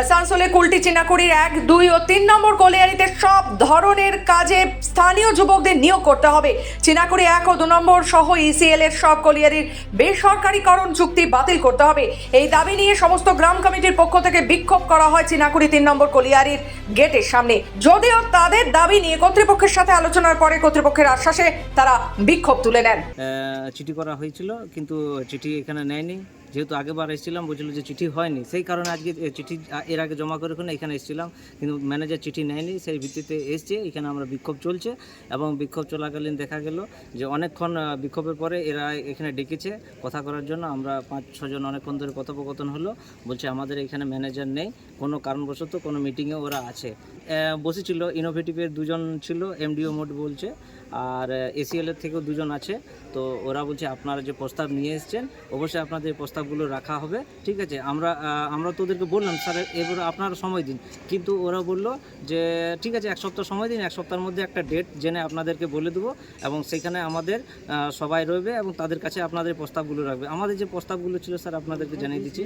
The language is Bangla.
আসানসোলে কুলটি চিনাকুড়ির এক, দুই ও তিন নম্বর কলিয়ারিতে সব ধরনের কাজে স্থানীয় যুবকদের নিয়োগ করতে হবে। চিনাকুড়ি এক ও দু নম্বর সহ ইসিএল এর সব কলিয়ারির বেসরকারিকরণ চুক্তি বাতিল করতে হবে। এই দাবি নিয়ে সমস্ত গ্রাম কমিটির পক্ষ থেকে বিক্ষোভ করা হয় চিনাকুড়ি তিন নম্বর কলিয়ারির গেটের সামনে। যদিও তাদের দাবি নিয়ে কর্তৃপক্ষের সাথে আলোচনার পরে কর্তৃপক্ষের আশ্বাসে তারা বিক্ষোভ তুলে নেন। চিঠি করা হয়েছিল, কিন্তু চিঠি এখানে নেয়নি। যেহেতু আগেবার এসেছিলাম, বলছিল যে চিঠি হয়নি। সেই কারণে আজকে চিঠি এর আগে জমা করে ওখানে এখানে এসেছিলাম। কিন্তু ম্যানেজার চিঠি নেয়নি, সেই ভিত্তিতে এসছে। এখানে আমরা বিক্ষোভ চলছে এবং বিক্ষোভ চলাকালীন দেখা গেল যে অনেকক্ষণ বিক্ষোভের পরে এরা এখানে ডেকেছে কথা করার জন্য। আমরা পাঁচ ছজন অনেকক্ষণ ধরে কথোপকথন হলো। বলছে, আমাদের এখানে ম্যানেজার নেই। কোনো কারণবশত কোনো মিটিংয়ে ওরা আছে। বসেছিল ইনোভেটিভের দুজন ছিল এমডিও মোড বলছে। আর এসিএল এর থেকেও দুজন আছে। তো ওরা বলছে আপনারা যে প্রস্তাব নিয়ে এসেছেন, অবশ্যই আপনাদের প্রস্তাবগুলো রাখা হবে। ঠিক আছে? আমরা আমরা তো ওদেরকে বললাম, স্যার, এবার আপনারা সময় দিন। কিন্তু ওরা বলল যে, ঠিক আছে, এক সপ্তাহ সময় দিন, এক সপ্তাহের মধ্যে একটা ডেট জেনে আপনাদেরকে বলে দেবো এবং সেখানে আমাদের সবাই রইবে এবং তাদের কাছে আপনাদের প্রস্তাবগুলো রাখবে। আমাদের যে প্রস্তাবগুলো ছিল, স্যার, আপনাদেরকে জানিয়ে দিচ্ছি।